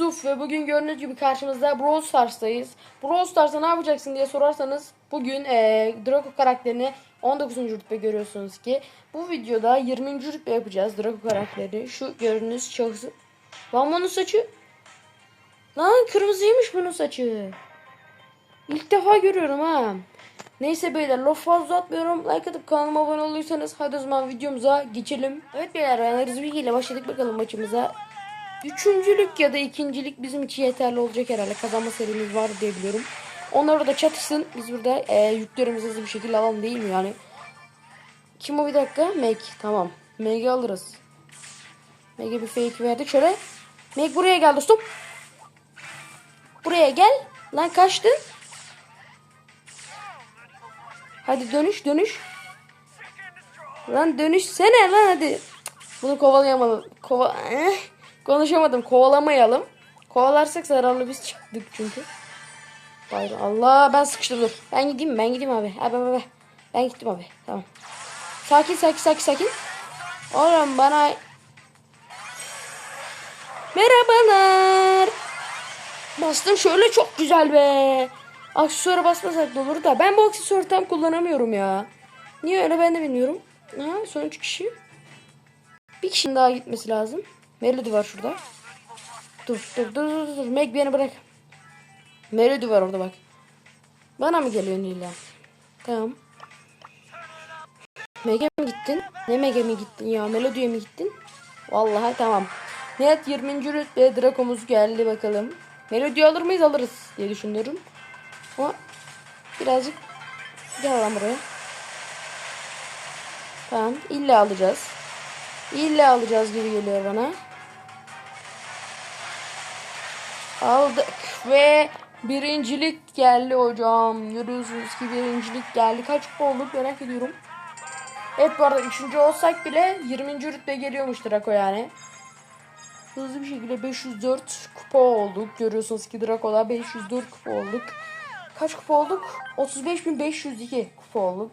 ve bugün gördüğünüz gibi karşımızda Brawl Stars'tayız. Brawl Stars'ta ne yapacaksın diye sorarsanız bugün eee Draco karakterini 19. rütbe görüyorsunuz ki. Bu videoda 20. rütbe yapacağız Draco karakteri. Şu gördüğünüz şahsı. Lan bunun saçı. Lan kırmızıymış bunun saçı. İlk defa görüyorum ha. Neyse beyler laf fazla atmıyorum. Like atıp kanalıma abone olduysanız hadi o zaman videomuza geçelim. Evet beyler ben hızlı bilgiyle başladık bakalım maçımıza. Üçüncülük ya da ikincilik bizim için yeterli olacak herhalde. Kazanma serimiz var diye biliyorum. Onlar orada çatışsın. Biz burada e, yüklerimizi hızlı bir şekilde alalım değil mi yani? Kim o bir dakika? Meg. Tamam. Meg'i alırız. Meg'e bir fake verdik. Şöyle. Meg buraya gel dostum. Buraya gel. Lan kaçtın. Hadi dönüş dönüş. Lan dönüşsene lan hadi. Bunu kovalayamadım. Kova Eh, konuşamadım. Kovalamayalım. Kovalarsak zararlı biz çıktık çünkü. Hayır Allah ben sıkıştım dur. Ben gideyim ben gideyim abi. Abi abi abi. Ben gittim abi. Tamam. Sakin sakin sakin sakin. Oğlum bana Merhabalar. Bastım şöyle çok güzel be. Aksesuara basmasak da olur da. Ben bu aksesuarı tam kullanamıyorum ya. Niye öyle ben de bilmiyorum. Ha, son üç kişi. Bir kişinin daha gitmesi lazım. Melody var şurada. Dur dur dur dur dur. Meg beni bırak. Melody var orada bak. Bana mı geliyor Nila? Tamam. Meg'e mi gittin? Ne Meg'e mi gittin ya? Melody'ye mi gittin? Vallahi tamam. Nihayet 20. rütbe Draco'muz geldi bakalım. Melody alır mıyız? Alırız diye düşünüyorum. Ama birazcık gel lan buraya. Tamam. illa alacağız. İlla alacağız gibi geliyor bana. Aldık ve birincilik geldi hocam. Görüyorsunuz ki birincilik geldi. Kaç kupa olduk merak ediyorum. Evet bu arada üçüncü olsak bile 20. rütbe geliyormuş Draco yani. Hızlı bir şekilde 504 kupa olduk. Görüyorsunuz ki Draco'da 504 kupa olduk. Kaç kupa olduk? 35.502 kupa olduk.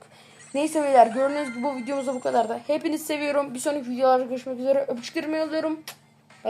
Neyse beyler gördüğünüz gibi bu videomuzda bu kadar da. Hepinizi seviyorum. Bir sonraki videolarda görüşmek üzere. Öpücüklerimi yolluyorum.